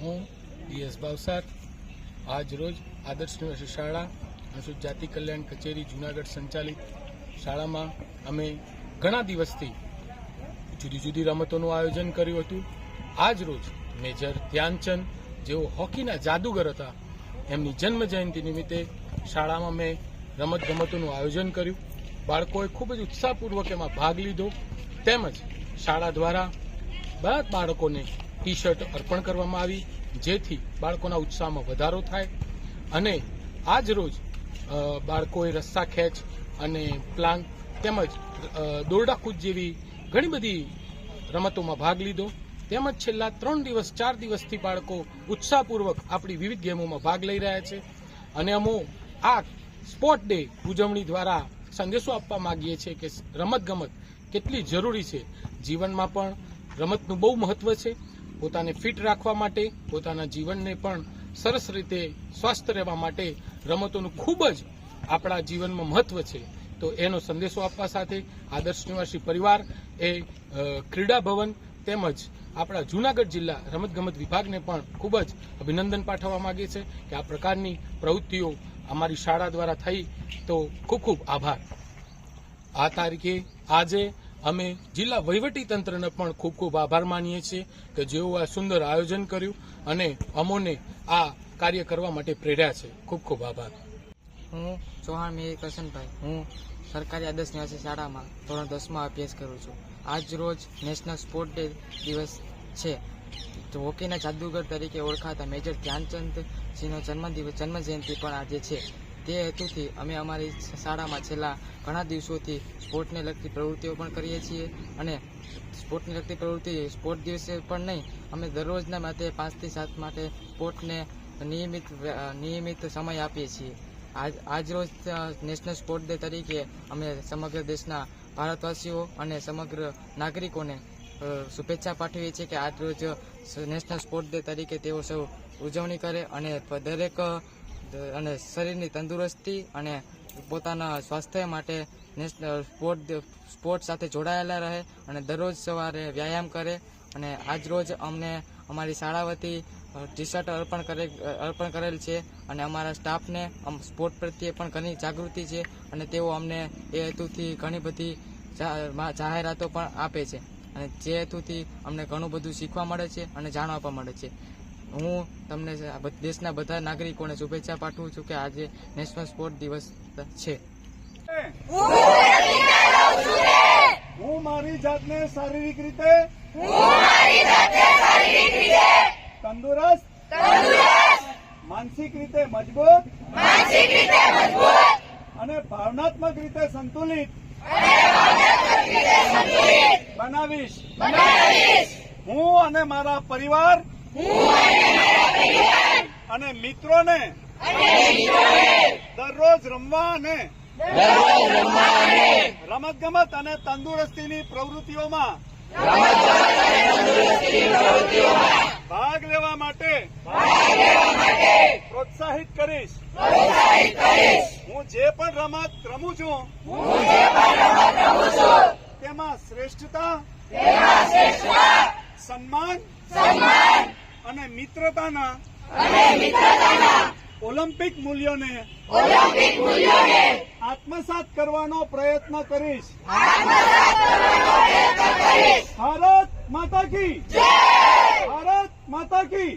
હું ડીએસ ભાવસાર આજ રોજ આદર્શ નિવાસી શાળા અનુસૂચિત જાતિ કલ્યાણ કચેરી, જુનાગઢ સંચાલિત શાળામાં અમે ઘણા દિવસથી જુદી જુદી રમતોનું આયોજન કર્યું હતું. આજ રોજ મેજર ધ્યાનચંદ, જેઓ હોકીના જાદુગર હતા, એમની જન્મ જયંતિ નિમિત્તે શાળામાં મેં રમત ગમતોનું આયોજન કર્યું. બાળકોએ ખૂબ જ ઉત્સાહપૂર્વક એમાં ભાગ લીધો. તેમજ શાળા દ્વારા બધા બાળકોને ટી શર્ટ અર્પણ કરવામાં આવી, જેથી બાળકોના ઉત્સાહમાં વધારો થાય. અને આજ રોજ બાળકોએ રસ્સા ખેંચ અને પ્લાન્ટ તેમજ દોરડા કૂદ જેવી ઘણી બધી રમતોમાં ભાગ લીધો. તેમજ છેલ્લા ત્રણ દિવસ, ચાર દિવસથી બાળકો ઉત્સાહપૂર્વક આપણી વિવિધ ગેમોમાં ભાગ લઈ રહ્યા છે. અને અમો આ સ્પોર્ટ ડે ઉજવણી દ્વારા સંદેશો આપવા માગીએ છીએ કે રમત ગમત કેટલી જરૂરી છે. જીવનમાં પણ રમતનું બહુ મહત્વ છે. પોતાને ફિટ રાખવા માટે, પોતાના જીવનને પણ સરસ રીતે સ્વસ્થ રહેવા માટે રમતોનું ખૂબ જ આપણા જીવનમાં મહત્વ છે. તો એનો સંદેશો આપવા સાથે આદર્શ નિવાસી પરિવાર એ ક્રીડા ભવન તેમજ આપણા જૂનાગઢ જિલ્લા રમતગમત વિભાગને પણ ખૂબ જ અભિનંદન પાઠવવા માગે છે કે આ પ્રકારની પ્રવૃત્તિઓ અમારી શાળા દ્વારા થઈ. તો ખૂબ ખૂબ આભાર. આ તારીખે આજે અમે જિલ્લા વહીવટી તંત્રને પણ ખૂબ ખૂબ આભાર માનીએ છીએ કે જેઓ આ સુંદર આયોજન કર્યું અને અમોને આ કાર્ય કરવા માટે પ્રેર્યા છે. ખૂબ ખૂબ આભાર. હું ચૌહાણ મિહિર કરશનભાઈ. હું સરકારી આદર્શ નિવાસી શાળામાં ધોરણ દસમાં અભ્યાસ કરું છું. આજ રોજ નેશનલ સ્પોર્ટ ડે દિવસ છે. હોકીના જાદુગર તરીકે ઓળખાતા મેજર ધ્યાનચંદ સિંહનો જન્મદિવસ જન્મજયંતિ પણ આજે છે. તે હેતુથી અમે અમારી શાળામાં છેલ્લા ઘણા દિવસોથી સ્પોર્ટને લગતી પ્રવૃત્તિઓ પણ કરીએ છીએ અને સ્પોર્ટને લગતી પ્રવૃત્તિ સ્પોર્ટ દિવસે પણ નહીં, અમે દરરોજના માટે પાંચથી સાત માટે સ્પોર્ટને નિયમિત નિયમિત સમય આપીએ છીએ. આજ, આજરોજ નેશનલ સ્પોર્ટ ડે તરીકે અમે સમગ્ર દેશના ભારતવાસીઓ અને સમગ્ર નાગરિકોને શુભેચ્છા પાઠવીએ છીએ કે આજરોજ નેશનલ સ્પોર્ટ ડે તરીકે તેઓ સૌ ઉજવણી કરે અને દરેક અને શરીરની તંદુરસ્તી અને પોતાના સ્વાસ્થ્ય માટે નેશનલ સ્પોર્ટ સ્પોર્ટ સાથે જોડાયેલા રહે અને દરરોજ સવારે વ્યાયામ કરે અને આજ રોજ અમને અમારી શાળા વતી ટી શર્ટ અર્પણ કરે અર્પણ કરેલ છે અને અમારા સ્ટાફને સ્પોર્ટ પ્રત્યે પણ ઘણી જાગૃતિ છે અને તેઓ અમને એ હેતુથી ઘણી બધી જાહેરાતો પણ આપે છે અને જે હેતુથી અમને ઘણું બધું શીખવા મળે છે અને જાણવા પણ મળે છે. હું તમને દેશના બધા નાગરિકોને શુભેચ્છા પાઠવું છું કે આજે નેશનલ સ્પોર્ટ દિવસ છે. હું મારી જાતને શારીરિક રીતે તંદુરસ્ત માનસિક રીતે મજબૂત અને ભાવનાત્મક રીતે સંતુલિત બનાવીશ. હું અને મારા પરિવાર અને મિત્રોને દરરોજ રમવા અને રમત ગમત અને તંદુરસ્તીની પ્રવૃત્તિઓમાં ભાગ લેવા માટે પ્રોત્સાહિત કરીશ. હું જે પણ રમત રમું છું તેમાં શ્રેષ્ઠતા સન્માન અને મિત્રતાના ઓલિમ્પિક મૂલ્યોને આત્મસાત કરવાનો પ્રયત્ન કરીશ. ભારત માતા કી ભારત માતા કી